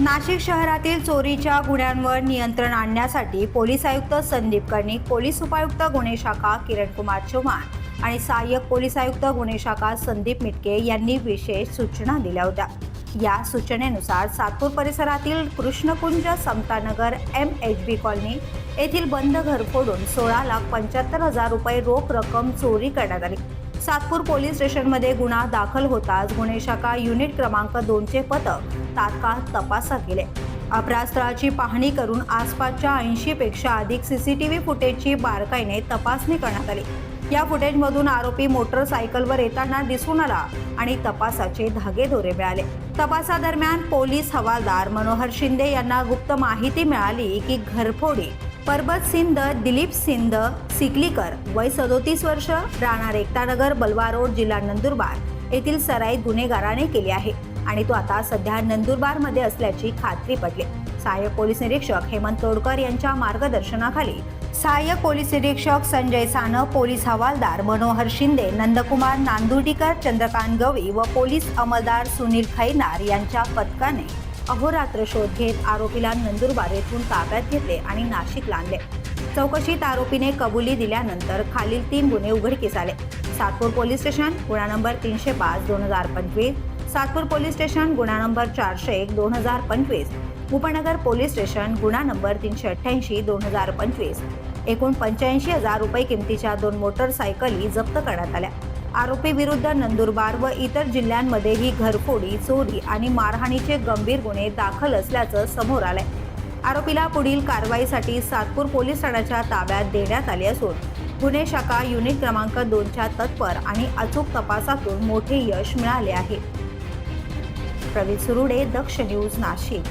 नाशिक शहरातील चोरीच्या गुन्ह्यांवर नियंत्रण आणण्यासाठी पोलीस आयुक्त संदीप कर्णिक पोलीस उपायुक्त गुन्हे शाखा किरणकुमार चव्हाण आणि सहाय्यक पोलीस आयुक्त गुन्हे शाखा संदीप मिटके यांनी विशेष सूचना दिल्या होत्या. या सूचनेनुसार सातपूर परिसरातील Krishnakunj Samatanagar M H B colony येथील बंद घर फोडून सोळा लाख पंच्याहत्तर हजार रुपये रोख रक्कम चोरी करण्यात आली. सातपूर पोलीस स्टेशनमध्ये गुन्हा दाखल होताच गुन्हे शाखा युनिट क्रमांक दोनचे पथक तात्काळ तपासात गेले. अपराध स्थळाची पाहणी करून आसपासच्या ऐंशी पेक्षा अधिक सीसीटीव्ही फुटेजची बारकाईने तपासणी करण्यात आली. या फुटेजमधून आरोपी मोटरसायकलवर येताना दिसून आला आणि तपासाचे धागेदोरे मिळाले. तपासादरम्यान पोलीस हवालदार मनोहर शिंदे यांना गुप्त माहिती मिळाली की घरफोडी परबत सिंध दिलीप सिंध सिकलीकर. वय सदोतीस वर्ष राहणार एकतानगर बलवा रोड जिल्हा नंदुरबार. येथील सराई गुन्हेगाराने केली आहे आणि तो आता सध्या नंदुरबारमध्ये असल्याची खात्री पटली. सहाय्यक पोलीस निरीक्षक हेमंत तोडकर यांच्या मार्गदर्शनाखाली सहाय्यक पोलीस निरीक्षक संजय सान पोलीस हवालदार मनोहर शिंदे नंदकुमार नांदुर्डीकर चंद्रकांत गवळी व पोलीस अंमलदार सुनील खैनार यांच्या पथकाने अहोरात्र शोध घेत आरोपीला नंदुरबार येथून ताब्यात घेतले आणि नाशिकला आणले चौकशीत आरोपीने कबुली दिल्यानंतर खालील तीन गुन्हे उघडकीस आले. सातपूर पोलीस स्टेशन गुन्हा नंबर तीनशे पाच दोन हजार पंचवीस. सातपूर पोलीस स्टेशन गुन्हा नंबर चारशे एक दोन हजार पंचवीस. उपनगर पोलीस स्टेशन गुन्हा नंबर तीनशे अठ्ठ्याऐंशी दोन हजार पंचवीस. एकूण पंच्याऐंशी हजार रुपये किमतीच्या दोन मोटरसायकली जप्त करण्यात आल्या. आरोपी विरुद्ध नंदुरबार व इतर जिल्ह्यांमध्येही घरफोडी चोरी आणि मारहाणीचे गंभीर गुन्हे दाखल असल्याचं समोर आलंय. आरोपीला पुढील कारवाईसाठी सातपूर पोलीस ठाण्याच्या ताब्यात देण्यात आले असून गुन्हे शाखा युनिट क्रमांक दोनच्या तत्पर आणि अचूक तपासातून मोठे यश मिळाले आहे. प्रवीण सुरुडे दक्ष न्यूज नाशिक.